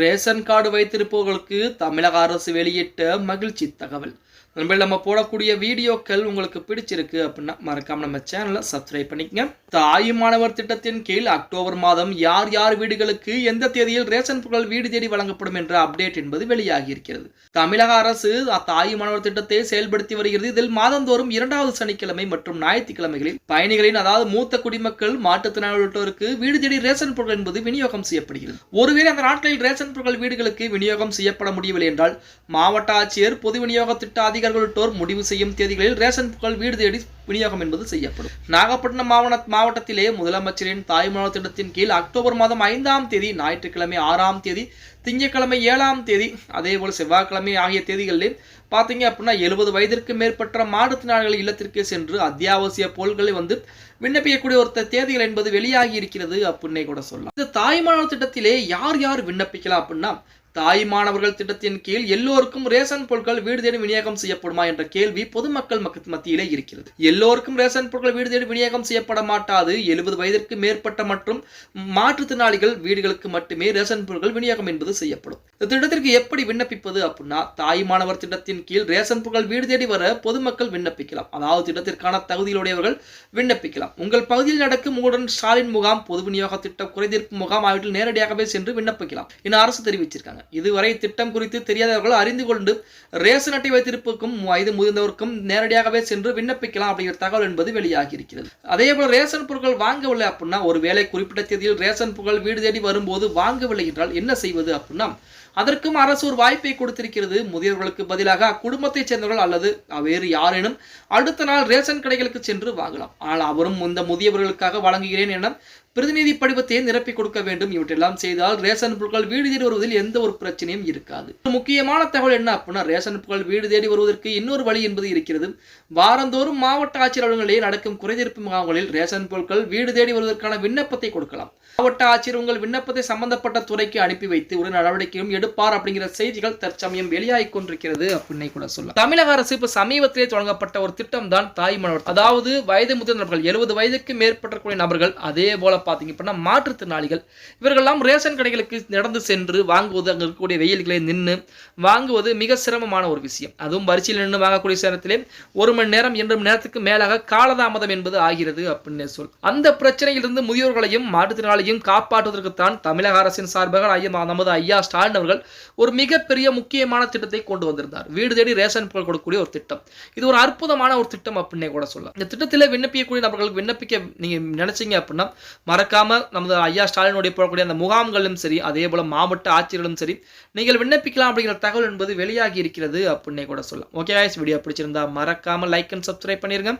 Ration card வைத்திருப்பவர்களுக்கு தமிழக அரசு வெளியிட்ட மகிழ்ச்சி தகவல். நண்பர்கள் நம்ம போடக்கூடிய வீடியோக்கள் உங்களுக்கு பிடிச்சிருக்கு அப்படின்னா மறக்காம நம்ம சேனலை சப்ஸ்கிரைப் பண்ணிக்கங்க. தாய் மாணவர் திட்டத்தின் கீழ் அக்டோபர் மாதம் யார் யார் வீடுகளுக்கு எந்த தேதியில் ரேஷன் பொருட்கள் வீடு தேடி வழங்கப்படும் என்ற அப்டேட் என்பது வெளியாகி இருக்கிறது. தமிழக அரசு தாய் மாணவர் திட்டத்தை செயல்படுத்தி வருகிறது. இதில் மாதந்தோறும் இரண்டாவது சனிக்கிழமை மற்றும் ஞாயிற்றுக்கிழமைகளில் பயணிகளின் அதாவது மூத்த குடிமக்கள் மாற்றுத்திறனாளி உள்ளிட்டோருக்கு வீடு தேடி ரேஷன் பொருட்கள் என்பது விநியோகம் செய்யப்படுகிறது. ஒருவேளை அந்த நாட்களில் ரேஷன் பொருட்கள் வீடுகளுக்கு விநியோகம் செய்யப்பட முடியவில்லை என்றால் மாவட்ட ஆட்சியர் பொது விநியோக திட்ட அதிகாரிகள் உள்ளிட்டோர் முடிவு செய்யும் தேதிகளில் ரேஷன் பொருட்கள் வீடு தேடி விநியோகம் என்பது செய்யப்படும். நாகப்பட்டினம் மாவட்ட மாவட்டத்திலே முதலமைச்சரின் தாய்மானவர் திட்டத்தின் கீழ் அக்டோபர் மாதம் ஐந்தாம் தேதி ஞாயிற்றுக்கிழமை ஆறாம் தேதி திங்கட்கிழமை ஏழாம் தேதி அதே போல் செவ்வாய்க்கிழமை ஆகிய தேதிகளில் பார்த்தீங்க அப்படின்னா எழுபது வயதிற்கு மேற்பட்ட மாற்றுத்திறனாளிகள் இல்லத்திற்கு சென்று அத்தியாவசிய பொருட்களை வந்து விண்ணப்பிக்கக்கூடிய ஒரு தேதிகள் என்பது வெளியாகி இருக்கிறது அப்படின்னே கூட சொல்லலாம். இந்த தாய்மானவர் திட்டத்திலே யார் யார் விண்ணப்பிக்கலாம் அப்படின்னா தாய் மாணவர்கள் திட்டத்தின் கீழ் எல்லோருக்கும் ரேஷன் பொருட்கள் வீடு தேடி விநியோகம் செய்யப்படுமா என்ற கேள்வி பொதுமக்கள் மத்தியிலே இருக்கிறது. எல்லோருக்கும் ரேஷன் பொருட்கள் வீடு தேடி விநியோகம் செய்யப்பட மாட்டாது. எழுபது வயதிற்கு மேற்பட்ட மற்றும் மாற்றுத்திறனாளிகள் வீடுகளுக்கு மட்டுமே ரேஷன் பொருட்கள் விநியோகம் என்பது செய்யப்படும். இந்த திட்டத்திற்கு எப்படி விண்ணப்பிப்பது அப்படின்னா தாய் மாணவர் திட்டத்தின் கீழ் ரேஷன் பொருட்கள் வீடு தேடி வர பொதுமக்கள் விண்ணப்பிக்கலாம். அதாவது திட்டத்திற்கான தகுதியிலுடையவர்கள் விண்ணப்பிக்கலாம். உங்கள் பகுதியில் நடக்கும் உங்களுடன் ஸ்டாலின் முகாம் பொது விநியோக திட்ட குறைதீர்ப்பு முகாம் ஆகியவற்றில் நேரடியாகவே சென்று விண்ணப்பிக்கலாம் என அரசு தெரிவிச்சிருக்காங்க. இதுவரை திட்டம் குறித்து தெரியாதவர்கள் அறிந்து கொண்டு ரேஷன் அட்டை வைத்திருப்புக்கும் வயது முதிர்ந்தவருக்கும் நேரடியாகவே சென்று விண்ணப்பிக்கலாம் அப்படிங்கிற தகவல் என்பது வெளியாகி இருக்கிறது அதே போல ரேஷன் பொருட்கள் வாங்கவில்லை அப்படின்னா ஒருவேளை குறிப்பிட்ட தேதியில் ரேஷன் பொருட்கள் வீடு தேடி வரும்போது வாங்கவில்லை என்றால் என்ன செய்வது அப்படின்னா அதற்கும் அரசு ஒரு வாய்ப்பை கொடுத்திருக்கிறது. முதியவர்களுக்கு பதிலாக அக்குடும்பத்தைச் சேர்ந்தவர்கள் அல்லது வேறு யாரேனும் அடுத்த நாள் ரேஷன் கடைகளுக்கு சென்று வாங்கலாம். ஆனால் அவரும் இந்த முதியவர்களுக்காக வழங்குகிறேன் என பிரதிநிதி படிவத்தை நிரப்பி கொடுக்க வேண்டும். இவற்றெல்லாம் செய்தால் ரேஷன் பொருட்கள் வீடு தேடி வருவதில் எந்த ஒரு பிரச்சனையும் இருக்காது. முக்கியமான தகவல் என்ன அப்படின்னா ரேஷன் பொருட்கள் வீடு தேடி வருவதற்கு இன்னொரு வழி என்பது இருக்கிறது. வாரந்தோறும் மாவட்ட ஆட்சியர் அலுவலகங்களில் நடக்கும் குறைதீர்ப்பு முகாம்களில் ரேஷன் பொருட்கள் வீடு தேடி வருவதற்கான விண்ணப்பத்தை கொடுக்கலாம். மாவட்ட ஆட்சியர் உங்கள் விண்ணப்பத்தை சம்பந்தப்பட்ட துறைக்கு அனுப்பி வைத்து ஒரு நடவடிக்கையும் எடுப்பார் அப்படிங்கிற செய்திகள் தற்சமயம் வெளியாகி கொண்டிருக்கிறது அப்படின்னு கூட சொல்லலாம். தமிழக அரசு இப்ப சமீபத்திலே தொடங்கப்பட்ட ஒரு திட்டம் தான் தாய் மனோர் அதாவது வயது முதிர்ந்தவர்கள் எழுபது வயதுக்கு மேற்பட்டக்கூடிய நபர்கள் அதே போல பாத்தீங்க அப்படின்னா மாற்றுத்திறனாளிகள் இவர்கள்லாம் ரேஷன் கடைகளுக்கு நடந்து சென்று வாங்குவது அங்க இருக்கக்கூடிய வெயில்களை நின்று வாங்குவது மிக சிரமமான ஒரு விஷயம். அதுவும் வரிசையில் நின்று வாங்கக்கூடிய சேரத்திலே ஒரு மணி நேரம் இரண்டு மணி நேரத்துக்கு மேலாக காலதாமதம் என்பது ஆகிறது அப்படின்னு சொல். அந்த பிரச்சனையிலிருந்து முதியோர்களையும் மாற்றுத்திறனாளியும் காப்பாற்றுவதற்குத்தான் தமிழக அரசின் சார்பாக நமது ஐயா ஸ்டாலின் அவர்கள் ஒரு மிகப்பெரிய முக்கியமான திட்டத்தை கொண்டு வந்திருந்தார். வீடு தேடி ரேஷன் பொருள் கொடுக்கக்கூடிய ஒரு திட்டம். இது ஒரு அற்புதமான ஒரு திட்டம் அப்படின்னே கூட சொல்லலாம். இந்த திட்டத்தில் விண்ணப்பிக்கக்கூடிய நபர்களுக்கு விண்ணப்பிக்க நீங்க நினைச்சீங்க அப்படின்னா மறக்காம நமது ஐயா ஸ்டாலினுடைய போடக்கூடிய அந்த முகாம்களும் சரி அதே போல மாவட்ட ஆட்சியர்களும் சரி நீங்கள் விண்ணப்பிக்கலாம் அப்படிங்கிற தகவல் என்பது வெளியாகி இருக்கிறது அப்படின்னே கூட சொல்லலாம். ஓகே வீடியோ பிடிச்சிருந்தா மறக்காம லைக் அண்ட் சப்ஸ்கிரைப் பண்ணிருங்க.